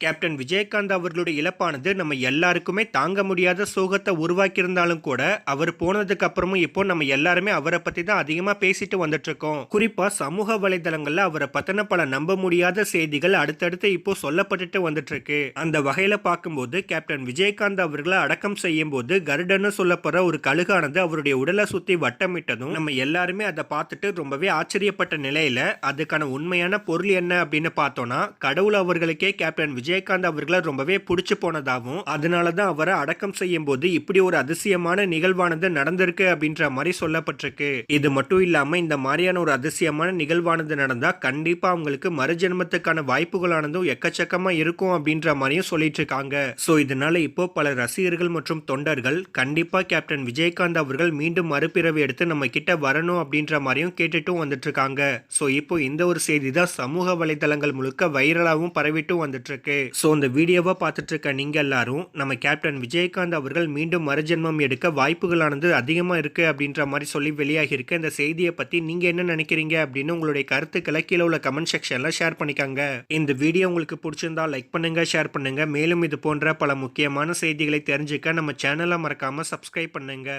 Captain Vijayakanth அவர்களுடைய இழப்பானது நம்ம எல்லாருக்குமே தாங்க முடியாத சோகத்தை உருவாக்கியிருந்தாலும் கூட அவர் போனதுக்கு அப்புறமும் இப்போ நம்ம எல்லாருமே அவரை பத்தி தான் அதிகமா பேசிட்டு வந்துட்டு இருக்கோம் குறிப்பா சமூக வலைதளங்கள்ல அவரை பத்தின பல நம்ப முடியாத செய்திகள் அடுத்தடுத்து இப்போ சொல்லப்பட்டுட்டு வந்துட்டு இருக்கு அந்த வகையில பார்க்கும்போது கேப்டன் விஜயகாந்த் அவர்களை அடக்கம் செய்யும் போது கருடன்னு சொல்லப்படுற ஒரு கழுகானது அவருடைய உடலை சுத்தி வட்டமிட்டதும் நம்ம எல்லாருமே அதை பார்த்துட்டு ரொம்பவே ஆச்சரியப்பட்ட நிலையில அதுக்கான உண்மையான பொருள் என்ன அப்படின்னு பார்த்தோம்னா கடவுள் அவர்களுக்கே கேப்டன் விஜயகாந்த் அவர்களை ரொம்பவே பிடிச்சி போனதாகவும் அதனால தான் அவரை அடக்கம் செய்யும் போது இப்படி ஒரு அதிசயமான நிகழ்வானது நடந்திருக்கு அப்படின்ற மாதிரி சொல்லப்பட்டிருக்கு. இது மட்டும் இல்லாம இந்த மாதிரியான ஒரு அதிசயமான நிகழ்வானது நடந்தா கண்டிப்பா அவங்களுக்கு மறுஜென்மத்துக்கான வாய்ப்புகளானதும் எக்கச்சக்கமா இருக்கும் அப்படின்ற மாதிரியும் சொல்லிட்டு இருக்காங்க சோ இதனால இப்போ பல ரசிகர்கள் மற்றும் தொண்டர்கள் கண்டிப்பா கேப்டன் விஜயகாந்த் அவர்கள் மீண்டும் மறுபிறவி எடுத்து நம்ம கிட்ட வரணும் அப்படின்ற மாதிரியும் கேட்டுட்டும் வந்துட்டு இருக்காங்க சோ இப்போ இந்த ஒரு செய்தி தான் சமூக வலைதளங்கள் முழுக்க வைரலாகவும் பரவிட்டும் வந்துட்டு இருக்கு ஸோ இந்த வீடியோவை பார்த்துட்டு இருக்க நீங்கள் எல்லாரும் நம்ம கேப்டன் விஜயகாந்த் அவர்கள் மீண்டும் மறுஜென்மம் எடுக்க வாய்ப்புகளானது அதிகமாக இருக்குது அப்படின்ற மாதிரி சொல்லி வெளியாகி இருக்க இந்த செய்தியை பற்றி நீங்கள் என்ன நினைக்கிறீங்க அப்படின்னு உங்களுடைய கருத்துக்களை கீழே உள்ள கமெண்ட் செக்ஷனில் ஷேர் பண்ணிக்கோங்க. இந்த வீடியோ உங்களுக்கு பிடிச்சிருந்தா லைக் பண்ணுங்க ஷேர் பண்ணுங்க. மேலும் இது போன்ற பல முக்கியமான செய்திகளை தெரிஞ்சுக்க நம்ம சேனலை மறக்காமல் சப்ஸ்கிரைப் பண்ணுங்க.